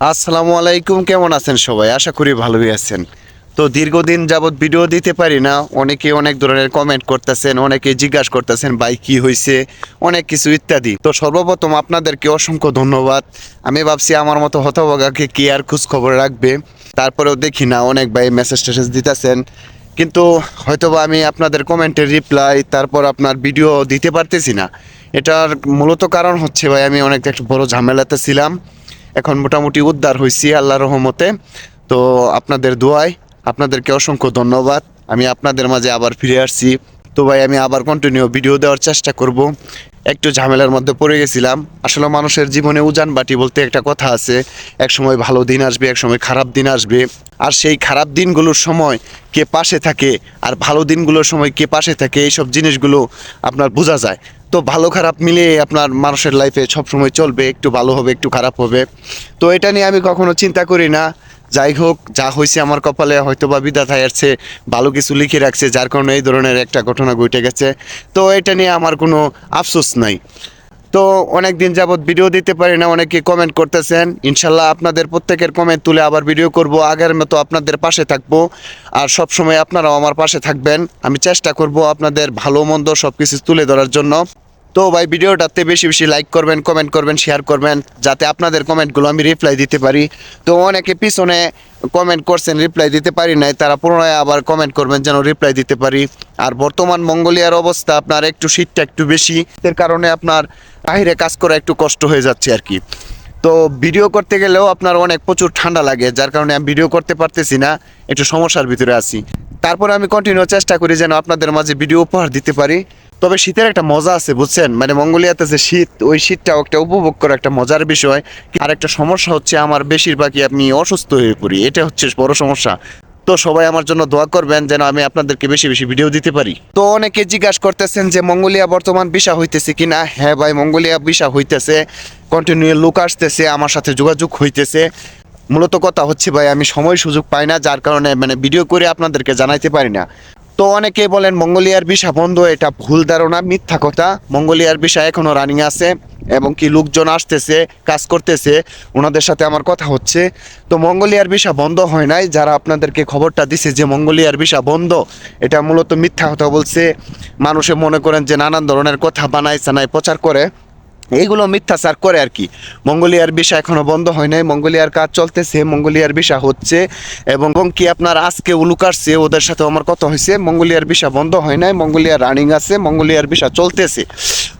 আসসালামু আলাইকুম, কেমন আছেন সবাই? আশা করি ভালোই আছেন। তো দীর্ঘদিন যাবৎ ভিডিও দিতে পারি না, অনেকে অনেক ধরনের কমেন্ট করতেছেন, অনেকে জিজ্ঞাসা করতেছেন, ভাই, কি হয়েছে অনেক কিছু ইত্যাদি। তো সর্বপ্রথম আপনাদেরকে অসংখ্য ধন্যবাদ। আমি ভাবছি আমার মতো হতভাগাকে কি আর খোঁজ খবর রাখবে? তারপরেও দেখি না, অনেক ভাই মেসেজ টেসেজ দিতেছেন। কিন্তু হয়তোবা আমি আপনাদের কমেন্টের রিপ্লাই তারপর আপনার ভিডিও দিতে পারতেছি না। এটার মূলত কারণ হচ্ছে, ভাই, আমি অনেক একটা বড় ঝামেলাতে ছিলাম। এখন মোটামুটি উদ্ধার হয়েছি আল্লাহ রহমতে। তো আপনাদের দোয়ায় আপনাদেরকে অসংখ্য ধন্যবাদ। আমি আপনাদের মাঝে আবার ফিরে আসছি। তো ভাই, আমি আবার কন্টিনিউ ভিডিও দেওয়ার চেষ্টা করব। একটু ঝামেলার মধ্যে পড়ে গেছিলাম। আসলে মানুষের জীবনে উজান বাটি বলতে একটা কথা আছে এক সময় ভালো দিন আসবে এক সময় খারাপ দিন আসবে। আর সেই খারাপ দিনগুলোর সময় কে পাশে থাকে আর ভালো দিনগুলোর সময় কে পাশে থাকে, এইসব জিনিসগুলো আপনার বোঝা যায়। তো ভালো খারাপ মিলিয়ে আপনার মানুষের লাইফে সবসময় চলবে, একটু ভালো হবে, একটু খারাপ হবে। তো এটা নিয়ে আমি কখনো চিন্তা করি না। যাই হোক, যা হয়েছে আমার কপালে হয়তো বা বিধাতা এসছে ভালো কিছু লিখে রাখছে, যার কারণে এই ধরনের একটা ঘটনা ঘটে গেছে। তো এটা নিয়ে আমার কোনো আফসোস নাই। তো অনেক দিন যাবৎ ভিডিও দিতে পারি না, অনেকে কমেন্ট করতেছেন। ইনশাল্লাহ আপনাদের প্রত্যেকের কমেন্ট তুলে আবার ভিডিও করব। আগের মতো আপনাদের পাশে থাকব। আর সব সময় আপনারাও আমার পাশে থাকবেন। আমি চেষ্টা করব আপনাদের ভালো, মন্দ সব কিছু তুলে ধরার জন্য। তো ভাই, ভিডিওটাতে বেশি বেশি লাইক করবেন কমেন্ট করবেন শেয়ার করবেন, যাতে আপনাদের কমেন্টগুলো আমি রিপ্লাই দিতে পারি। তো অনেকে পিছনে কমেন্ট করছেন রিপ্লাই দিতে পারি নাই, তারা পুনরায় আবার কমেন্ট করবেন যেন রিপ্লাই দিতে পারি। আর বর্তমান মঙ্গোলিয়ার অবস্থা আপনার একটু শীতটা একটু বেশি, এর কারণে আপনার বাইরে কাজ করা একটু কষ্ট হয়ে যাচ্ছে আর কি। তো ভিডিও করতে গেলেও আপনার অনেক প্রচুর ঠান্ডা লাগে, যার কারণে আমি ভিডিও করতে পারতেছি না, একটু সমস্যার ভিতরে আছি। তারপরে আমি কন্টিনিউ চেষ্টা করি যেন আপনাদের মাঝে ভিডিও উপহার দিতে পারি। তবে শীতের একটা মজা আছে, বুঝছেন? মানে মঙ্গোলিয়াতে যে শীত, ওই শীতটাও একটা উপভোগ করা একটা মজার বিষয়। আর একটা সমস্যা হচ্ছে আমার বেশিরভাগই আমি অসুস্থ হয়ে পড়ি। এটা হচ্ছে বড় সমস্যা। তো সবাই আমার জন্য দোয়া করবেন যেন আমি আপনাদেরকে বেশি বেশি ভিডিও দিতে পারি। তো অনেকে জিজ্ঞাসা করতেছেন যে, মঙ্গোলিয়া বর্তমান বিষা হইতেছে কিনা? হ্যাঁ ভাই, মঙ্গোলিয়া বিষা হইতেছে। কন্টিনিউ লোক আসতেছে, আমার সাথে যোগাযোগ হইতেছে। মূলত কথা হচ্ছে ভাই, আমি সময় সুযোগ পাই না, যার কারণে মানে ভিডিও করে আপনাদেরকে জানাইতে পারি না। তো অনেকে বলেন মঙ্গোলিয়ার বিষা বন্ধ, এটা ভুল ধারণা, মিথ্যা কথা। মঙ্গোলিয়ার বিষা এখনও রানিং আছে এবং কি লোকজন আসতেছে, কাজ করতেছে, ওনাদের সাথে আমার কথা হচ্ছে। তো মঙ্গোলিয়ার বিষা বন্ধ হয় নাই, যারা আপনাদেরকে খবরটা দিছে যে মঙ্গোলিয়ার বিষা বন্ধ, এটা মূলত মিথ্যা কথা বলছে। মানুষে মনে করেন যে নানান ধরনের কথা বানায় চানায় প্রচার করে। এইগুলো মিথ্যা মিথ্যাচার করে আর কি। মঙ্গোলিয়ার বিষা এখনও বন্ধ হয় নাই। মঙ্গোলিয়ার কাজ চলতেছে। মঙ্গোলিয়ার বিষা হচ্ছে এবং কি আপনার আজকে উলুক আসছে, ওদের সাথে আমার কথা হয়েছে। মঙ্গোলিয়ার বিষা বন্ধ হয় নাই। মঙ্গোলিয়ার রানিং আছে। মঙ্গোলিয়ার বিষা চলতেছে।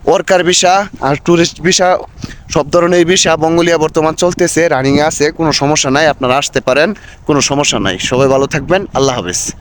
ওয়ার্কার বিষা আর ট্যুরিস্ট বিষা সব ধরনের বিষা মঙ্গোলিয়া বর্তমান চলতেছে। রানিংয়ে আছে। কোনো সমস্যা নাই। আপনারা আসতে পারেন। কোনো সমস্যা নাই। সবাই ভালো থাকবেন। আল্লাহ হাফেজ।